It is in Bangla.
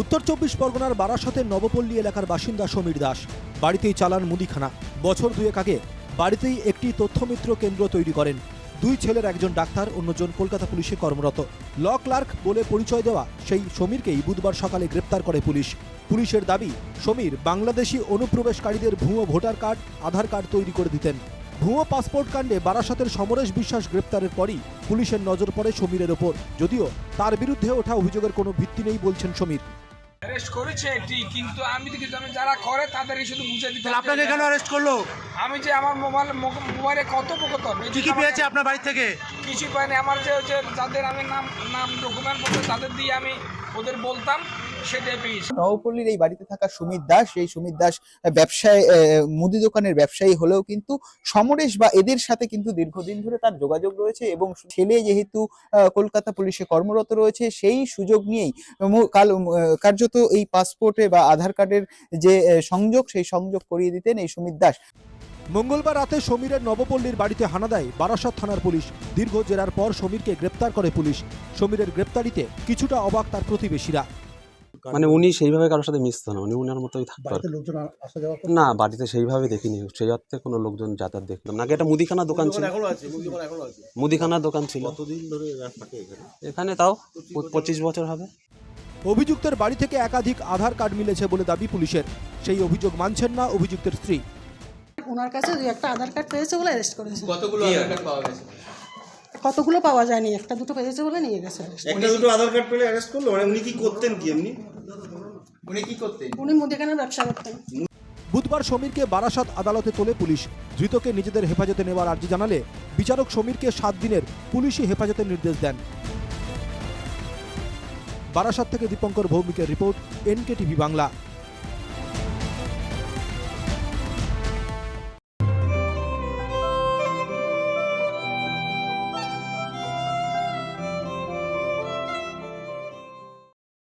উত্তর চব্বিশ পরগনার বারাসতের নবপল্লী এলাকার বাসিন্দা সমীর দাস। বাড়িতেই চালান মুদিখানা। বছর দুয়েক আগে বাড়িতেই একটি তথ্যমিত্র কেন্দ্র তৈরি করেন। দুই ছেলের একজন ডাক্তার, অন্যজন কলকাতা পুলিশে কর্মরত। ল ক্লার্ক বলে পরিচয় দেওয়া সেই সমীরকেই বুধবার সকালে গ্রেপ্তার করে পুলিশ। পুলিশের দাবি, সমীর বাংলাদেশি অনুপ্রবেশকারীদের ভুয়ো ভোটার কার্ড, আধার কার্ড তৈরি করে দিতেন। ভুয়ো পাসপোর্ট কাণ্ডে বারাসতের সমরেশ বিশ্বাস গ্রেপ্তারের পরই পুলিশের নজর পড়ে সমীরের ওপর। যদিও তার বিরুদ্ধে ওঠা অভিযোগের কোনো ভিত্তি নেই বলছেন সমীর। অ্যারেস্ট করেছে একটি কিন্তু আমি আমি যারা করে তাদেরই শুধু বুঝে দিতে আপনাকে কেন অ্যারেস্ট করল? আমি যে আমার মোবাইল মোবাইলে কথোপকথন কি কি পেয়েছে আপনার বাড়ি থেকে? কিছু পাইনি। আমার যে যাদের আমি নাম নাম ডকুমেন্ট তাদের দিয়ে আমি ওদের বলতাম। নবপল্লীর এই বাড়িতে থাকা সুমিত দাস এই সুমিত দাস ব্যবসায় মুদি দোকানের ব্যবসায়ী হলেও কিন্তু সমরেশ বা এদের সাথে কিন্তু দীর্ঘদিন ধরে তার যোগাযোগ রয়েছে এবং ছেলে যেহেতু আহ, কলকাতা পুলিশে কর্মরত রয়েছে সেই সুযোগ নিয়েই কাল কার্যত এই পাসপোর্টে বা আধার কার্ডের যে সংযোগ সেই সংযোগ করিয়ে দিতেন এই সুমিত দাস। মঙ্গলবার রাতে সমীরের নবপল্লীর বাড়িতে হানা দেয় বারাসত থানার পুলিশ। দীর্ঘ জেরার পর সমীরকে গ্রেপ্তার করে পুলিশ। সমীরের গ্রেপ্তারিতে কিছুটা অবাক তার প্রতিবেশীরা। মানে উনি সেইভাবে কারোর সাথে মিশতো না উনি উনার মতোই থাকতো। লোকজন আসা যাওয়া না বাড়িতে সেইভাবে দেখিনি। সেই অর্থে কোনো লোকজন যাতায়াত দেখলাম না। একটা মুদিখানা দোকান ছিল? এখনও আছে মুদি দোকান এখনও আছে। মুদিখানা দোকান ছিল। ধরে এখানে? এখানে তাও পঁচিশ বছর। হবে। অভিযুক্তের বাড়ি থেকে একাধিক আধার কার্ড মিলেছে বলে দাবি পুলিশের। সেই অভিযোগ মানছেন না অভিযুক্তের স্ত্রী। ওনার কাছে দুই একটা আধার কার্ড পেয়েছে বলে অ্যারেস্ট করেছে। কতগুলো আধার কার্ড পাওয়া গেছে? কতগুলো পাওয়া যায়নি? একটা দুটো পেয়েছে বলে নিয়ে গেছে একটা দুটো আধার কার্ড পেলে অ্যারেস্ট করল? মানে উনি কি করতেন কি এমনি? উনি কি করতেন? উনি মুদিখানার ব্যবসা করতেন। বুধবার সমীরকে বারাসাত আদালতে তোলে পুলিশ। ধৃতকে নিজেদের হেফাজতে নেওয়ার আর্জি জানালে বিচারক সমীরকে সাত দিনের পুলিশি হেফাজতের নির্দেশ দেন। বারাসাত থেকে Dipankar ভৌমিকের report N K TV Bangla.